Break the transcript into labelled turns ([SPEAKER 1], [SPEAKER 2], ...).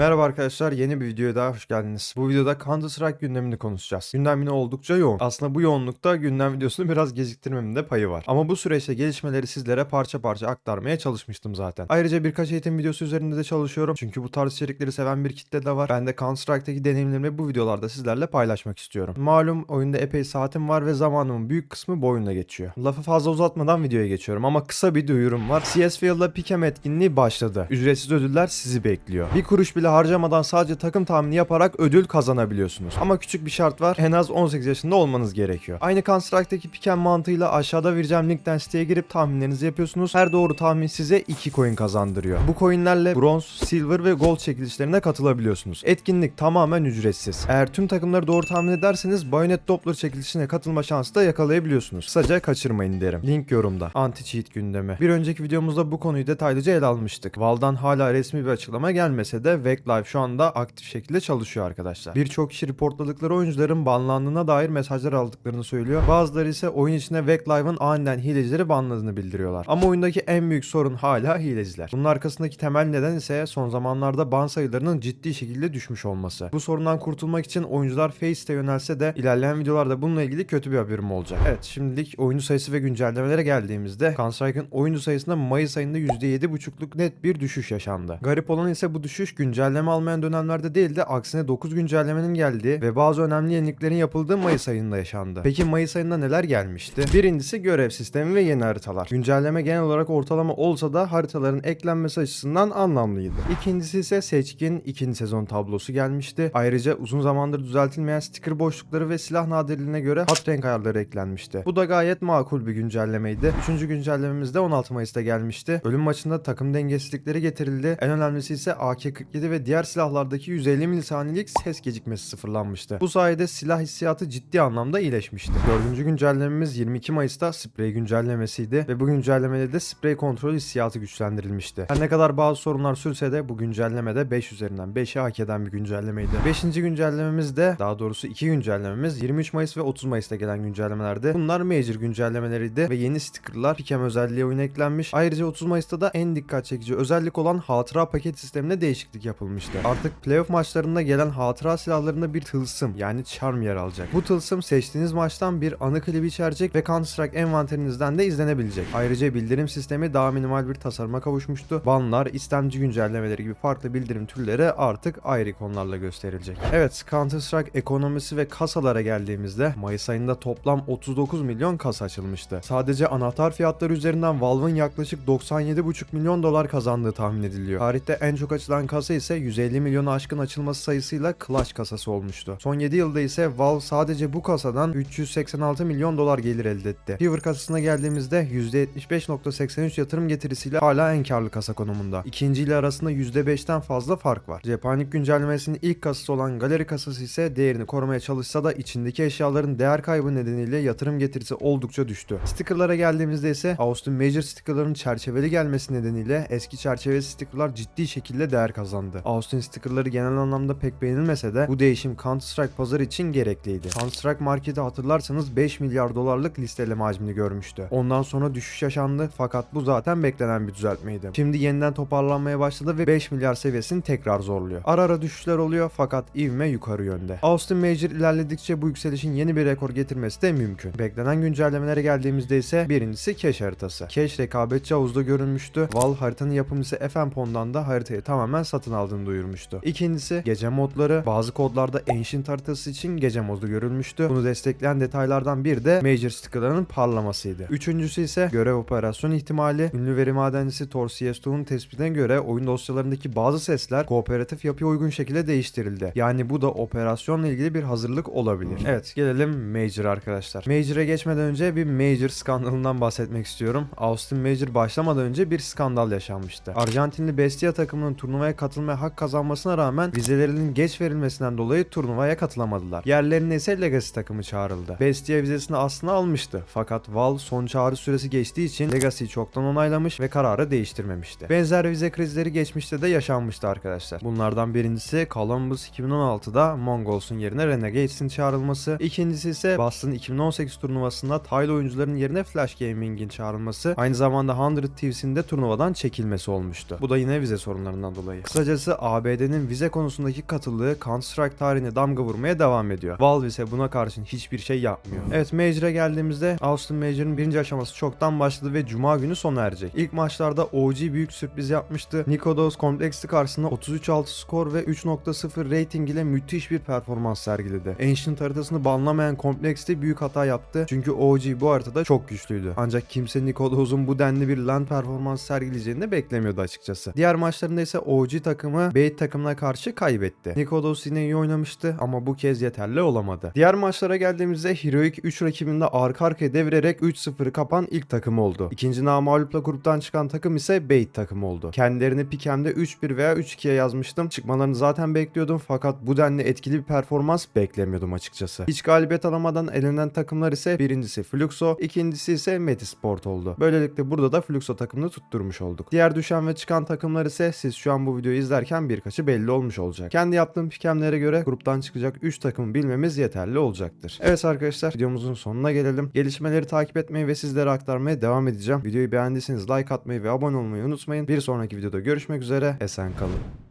[SPEAKER 1] Merhaba arkadaşlar yeni bir videoya daha hoş geldiniz. Bu videoda Counter Strike gündemini konuşacağız. Gündem yine oldukça yoğun. Aslında bu yoğunlukta gündem videosunu biraz geciktirmemin payı var. Ama bu süreçte gelişmeleri sizlere parça parça aktarmaya çalışmıştım zaten. Ayrıca birkaç eğitim videosu üzerinde de çalışıyorum. Çünkü bu tarz içerikleri seven bir kitle de var. Ben de Counter Strike'daki deneyimlerimi bu videolarda sizlerle paylaşmak istiyorum. Malum oyunda epey saatim var ve zamanımın büyük kısmı bu oyunda geçiyor. Lafı fazla uzatmadan videoya geçiyorum ama kısa bir duyurum var. CSField'da Pikem etkinliği başladı. Ücretsiz ödüller sizi bekliyor. Bir kuruş bile harcamadan sadece takım tahmini yaparak ödül kazanabiliyorsunuz. Ama küçük bir şart var. En az 18 yaşında olmanız gerekiyor. Aynı Counter Strike'daki Pikem mantığıyla aşağıda vereceğim linkten siteye girip tahminlerinizi yapıyorsunuz. Her doğru tahmin size 2 coin kazandırıyor. Bu coinlerle bronz, silver ve gold çekilişlerine katılabiliyorsunuz. Etkinlik tamamen ücretsiz. Eğer tüm takımları doğru tahmin ederseniz Bayonet Doppler çekilişine katılma şansı da yakalayabiliyorsunuz. Kısaca kaçırmayın derim. Link yorumda. Anti-cheat gündemi. Bir önceki videomuzda bu konuyu detaylıca ele almıştık. Valve'dan hala resmi bir açıklama gelmese de Veclive şu anda aktif şekilde çalışıyor arkadaşlar. Birçok kişi reportladıkları oyuncuların banlandığına dair mesajlar aldıklarını söylüyor. Bazıları ise oyun içinde Veclive'ın aniden hilecileri banladığını bildiriyorlar. Ama oyundaki en büyük sorun hala hileciler. Bunun arkasındaki temel neden ise son zamanlarda ban sayılarının ciddi şekilde düşmüş olması. Bu sorundan kurtulmak için oyuncular Face'te yönelse de ilerleyen videolarda bununla ilgili kötü bir haberim olacak. Evet şimdilik oyuncu sayısı ve güncellemelere geldiğimizde Counter-Strike'ın oyuncu sayısında Mayıs ayında %7.5'luk net bir düşüş yaşandı. Garip olan ise bu düşüş güncelleme almayan dönemlerde değil de aksine 9 güncellemenin geldiği ve bazı önemli yeniliklerin yapıldığı Mayıs ayında yaşandı. Peki Mayıs ayında neler gelmişti? Birincisi görev sistemi ve yeni haritalar. Güncelleme genel olarak ortalama olsa da haritaların eklenmesi açısından anlamlıydı. İkincisi ise seçkin ikinci sezon tablosu gelmişti. Ayrıca uzun zamandır düzeltilmeyen sticker boşlukları ve silah nadirliğine göre hat renk ayarları eklenmişti. Bu da gayet makul bir güncellemeydi. Üçüncü güncellememiz de 16 Mayıs'ta gelmişti. Ölüm maçında takım dengesizlikleri getirildi. En önemlisi ise AK-47 ve diğer silahlardaki 150 milisaniyelik ses gecikmesi sıfırlanmıştı. Bu sayede silah hissiyatı ciddi anlamda iyileşmişti. Dördüncü güncellememiz 22 Mayıs'ta sprey güncellemesiydi ve bu güncellemede de sprey kontrol hissiyatı güçlendirilmişti. Her ne kadar bazı sorunlar sürse de bu güncellemede 5 üzerinden 5'i hak eden bir güncellemeydi. Beşinci güncellememiz de daha doğrusu iki güncellememiz 23 Mayıs ve 30 Mayıs'ta gelen güncellemelerdi. Bunlar major güncellemeleriydi ve yeni stickerlar Pikem özelliği oyuna eklenmiş. Ayrıca 30 Mayıs'ta da en dikkat çekici özellik olan hatıra paket sistemine değişiklik yapılmıştı. Artık playoff maçlarında gelen hatıra silahlarında bir tılsım yani charm yer alacak. Bu tılsım seçtiğiniz maçtan bir anı klibi içerecek ve Counter Strike envanterinizden de izlenebilecek. Ayrıca bildirim sistemi daha minimal bir tasarıma kavuşmuştu. Banlar, istemci güncellemeleri gibi farklı bildirim türleri artık ayrı konularla gösterilecek. Evet, Counter Strike ekonomisi ve kasalara geldiğimizde Mayıs ayında toplam 39 milyon kasa açılmıştı. Sadece anahtar fiyatları üzerinden Valve'ın yaklaşık 97,5 milyon dolar kazandığı tahmin ediliyor. Tarihte en çok açılan kasa ise 150 milyonu aşkın açılması sayısıyla Clash kasası olmuştu. Son 7 yılda ise Valve sadece bu kasadan 386 milyon dolar gelir elde etti. Fever kasasına geldiğimizde %75.83 yatırım getirisiyle hala en karlı kasa konumunda. İkinci ile arasında %5'ten fazla fark var. Cephanelik güncellemesinin ilk kasası olan Galeri kasası ise değerini korumaya çalışsa da içindeki eşyaların değer kaybı nedeniyle yatırım getirisi oldukça düştü. Stickerlara geldiğimizde ise Austin Major stickerların çerçeveli gelmesi nedeniyle eski çerçeveli stickerlar ciddi şekilde değer kazandı. Austin stickerları genel anlamda pek beğenilmese de bu değişim Counter Strike pazarı için gerekliydi. Counter Strike marketi hatırlarsanız 5 milyar dolarlık listeleme hacmini görmüştü. Ondan sonra düşüş yaşandı fakat bu zaten beklenen bir düzeltmeydi. Şimdi yeniden toparlanmaya başladı ve 5 milyar seviyesini tekrar zorluyor. Ara ara düşüşler oluyor fakat ivme yukarı yönde. Austin Major ilerledikçe bu yükselişin yeni bir rekor getirmesi de mümkün. Beklenen güncellemelere geldiğimizde ise birincisi Cache haritası. Cache rekabetçi havuzda görünmüştü. Valve haritanın yapımcısı FMPon'dan da haritayı tamamen satın aldığını duyurmuştu. İkincisi gece modları. Bazı kodlarda Ancient haritası için gece modu görülmüştü. Bunu destekleyen detaylardan bir de Major stickerlarının parlamasıydı. Üçüncüsü ise görev operasyon ihtimali. Ünlü veri madencisi Thor CS2'nun tespitine göre oyun dosyalarındaki bazı sesler kooperatif yapıya uygun şekilde değiştirildi. Yani bu da operasyonla ilgili bir hazırlık olabilir. Evet gelelim Major arkadaşlar. Major'a geçmeden önce bir Major skandalından bahsetmek istiyorum. Austin Major başlamadan önce bir skandal yaşanmıştı. Arjantinli Bestia takımının turnuvaya katılmaya hak kazanmasına rağmen vizelerinin geç verilmesinden dolayı turnuvaya katılamadılar. Yerlerine ise Legacy takımı çağrıldı. Bestia vizesini aslında almıştı. Fakat Valve son çağrı süresi geçtiği için Legacy'yi çoktan onaylamış ve kararı değiştirmemişti. Benzer vize krizleri geçmişte de yaşanmıştı arkadaşlar. Bunlardan birincisi Columbus 2016'da Mongols'un yerine Renegades'in çağrılması. İkincisi ise Boston 2018 turnuvasında Tile oyuncuların yerine Flash Gaming'in çağrılması. Aynı zamanda 100 Thieves'in de turnuvadan çekilmesi olmuştu. Bu da yine vize sorunlarından dolayı. Kısacası Kısacası ABD'nin vize konusundaki katılığı Counter-Strike tarihine damga vurmaya devam ediyor. Valve ise buna karşın hiçbir şey yapmıyor. Evet Major'a geldiğimizde Austin Major'ın birinci aşaması çoktan başladı ve Cuma günü sona erecek. İlk maçlarda OG büyük sürpriz yapmıştı. Nikodos Complex'ti karşısında 33-6 skor ve 3.0 rating ile müthiş bir performans sergiledi. Ancient haritasını banlamayan Complex'ti büyük hata yaptı. Çünkü OG bu haritada çok güçlüydü. Ancak kimse Nikodos'un bu denli bir LAN performans sergileyeceğini de beklemiyordu açıkçası. Diğer maçlarında ise OG takımı Bait takımına karşı kaybetti. Nikodos yine iyi oynamıştı ama bu kez yeterli olamadı. Diğer maçlara geldiğimizde Heroic 3 rakibinde arka arkaya devirerek 3-0 kapan ilk takım oldu. İkinci namalupla gruptan çıkan takım ise Bait takımı oldu. Kendilerini Pikem'de 3-1 veya 3-2'ye yazmıştım. Çıkmalarını zaten bekliyordum fakat bu denli etkili bir performans beklemiyordum açıkçası. Hiç galibiyet alamadan elenen takımlar ise birincisi Fluxo, ikincisi ise Metisport oldu. Böylelikle burada da Fluxo takımını tutturmuş olduk. Diğer düşen ve çıkan takımlar ise siz şu an bu videoyu izlerken birkaçı belli olmuş olacak. Kendi yaptığım pikemlere göre gruptan çıkacak 3 takımı bilmemiz yeterli olacaktır. Evet arkadaşlar videomuzun sonuna gelelim. Gelişmeleri takip etmeyi ve sizlere aktarmaya devam edeceğim. Videoyu beğendiyseniz like atmayı ve abone olmayı unutmayın. Bir sonraki videoda görüşmek üzere. Esen kalın.